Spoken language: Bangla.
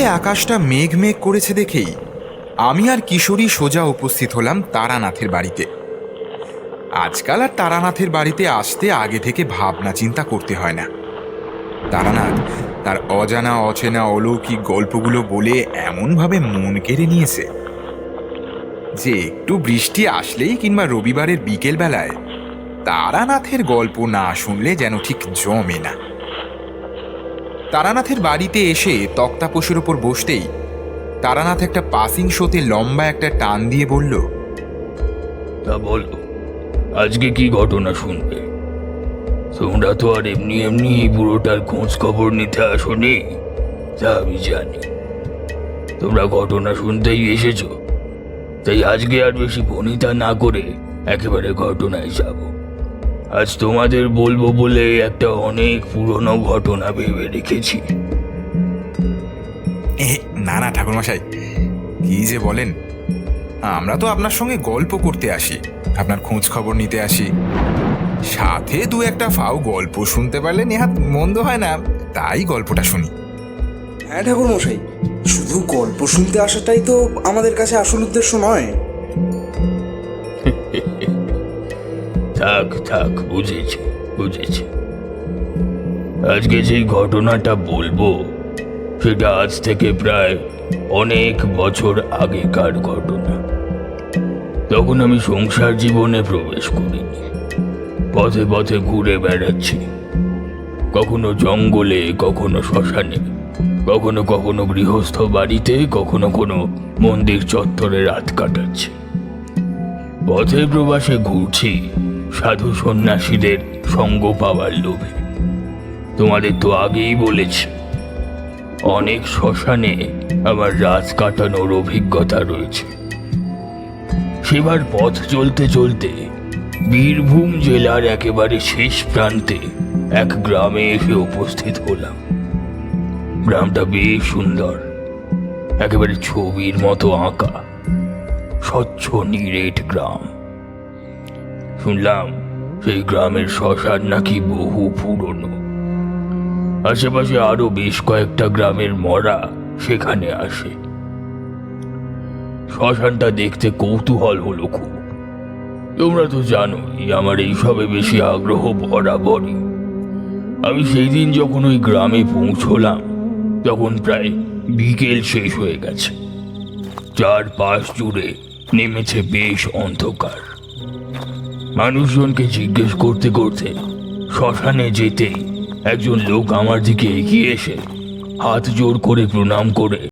সকালে আকাশটা মেঘ মেঘ করেছে দেখেই আমি আর কিশোরী সোজা উপস্থিত হলাম তারানাথের বাড়িতে। আজকাল আর তারানাথের বাড়িতে আসতে আগে থেকে ভাবনা চিন্তা করতে হয় না। তারানাথ তার অজানা, অচেনা, অলৌকিক গল্পগুলো বলে এমনভাবে মন কেড়ে নিয়েছে যে একটু বৃষ্টি আসলেই কিংবা রবিবারের বিকেল বেলায় তারানাথের গল্প না শুনলে যেন ঠিক জমে না। তারানাথের বাড়িতে এসে তক্তাপোষের ওপর বসতেই তারানাথ একটা পাসিং শোতে লম্বা একটা টান দিয়ে বলল, তা বলো, আজকে কি ঘটনা শুনবে? তোমরা তো আর এমনি এমনি পুরোটার খোঁজ খবর নিতে আসোনি, তা আমি জানি। তোমরা ঘটনা শুনতেই এসেছ, তাই আজকে আর বেশি ভনিতা না করে একেবারে ঘটনায় যাব। আজ তোমাদের বলব বলে একটা অনেক পুরনো ঘটনা ভেবে রেখেছি। না না ঠাকুরমশাই কি যে বলেন? আমরা তো আপনার সঙ্গে গল্প করতে আসি আপনার খোঁজ খবর নিতে আসি। সাথে দু একটা ফাও গল্প শুনতে পারলে নেহাত মন্দ হয় না তাই গল্পটা শুনি। হ্যাঁ ঠাকুর মশাই শুধু গল্প শুনতে আসাটাই তো আমাদের কাছে আসল উদ্দেশ্য নয়। থাক থাক, বুঝেছি বুঝেছি। আজকে যেই ঘটনাটা বলব, সেটা আজ থেকে প্রায় অনেক বছর আগেকার ঘটনা। তখন আমি সংসার জীবনে প্রবেশ করিনি। পথে পথে ঘুরে বেড়াচ্ছি। কখনো জঙ্গলে, কখনো শ্মশানে, কখনো কখনো গৃহস্থ বাড়িতে, কখনো কোনো মন্দির চত্বরে রাত কাটাচ্ছি। পথে প্রবাসে ঘুরছি। সাধু সন্ন্যাসীদের সঙ্গ পাওয়ার লোভে। তোমাদের তো আগেই বলেছি, অনেক শ্মশানে আমার রাত কাটানোর অভিজ্ঞতা রয়েছে। সেবার পথ চলতে চলতে বীরভূম জেলার একেবারে শেষ প্রান্তে এক গ্রামে এসে উপস্থিত হলাম। গ্রামটা বেশ সুন্দর, একেবারে ছবির মতো আঁকা, স্বচ্ছ নিরেট গ্রাম। শুনলাম সেই গ্রামের শ্মশান নাকি বহু পুরনো। আশেপাশে আরও বেশ কয়েকটা গ্রামের মরা সেখানে আসে। শ্মশানটা দেখতে কৌতূহল হলো খুব। তোমরা তো জানোই আমার এইসবে বেশি আগ্রহ বরাবরই। আমি সেই দিন যখন ওই গ্রামে পৌঁছলাম, তখন প্রায় বিকেল শেষ হয়ে গেছে। চারপাশ জুড়ে নেমেছে বেশ অন্ধকার। মানুষজনকে জিজ্ঞেস করতে করতে শ্মশানে যেতেই একজন লোক আমার দিকে এগিয়ে এসে হাত জোর করে প্রণাম করে।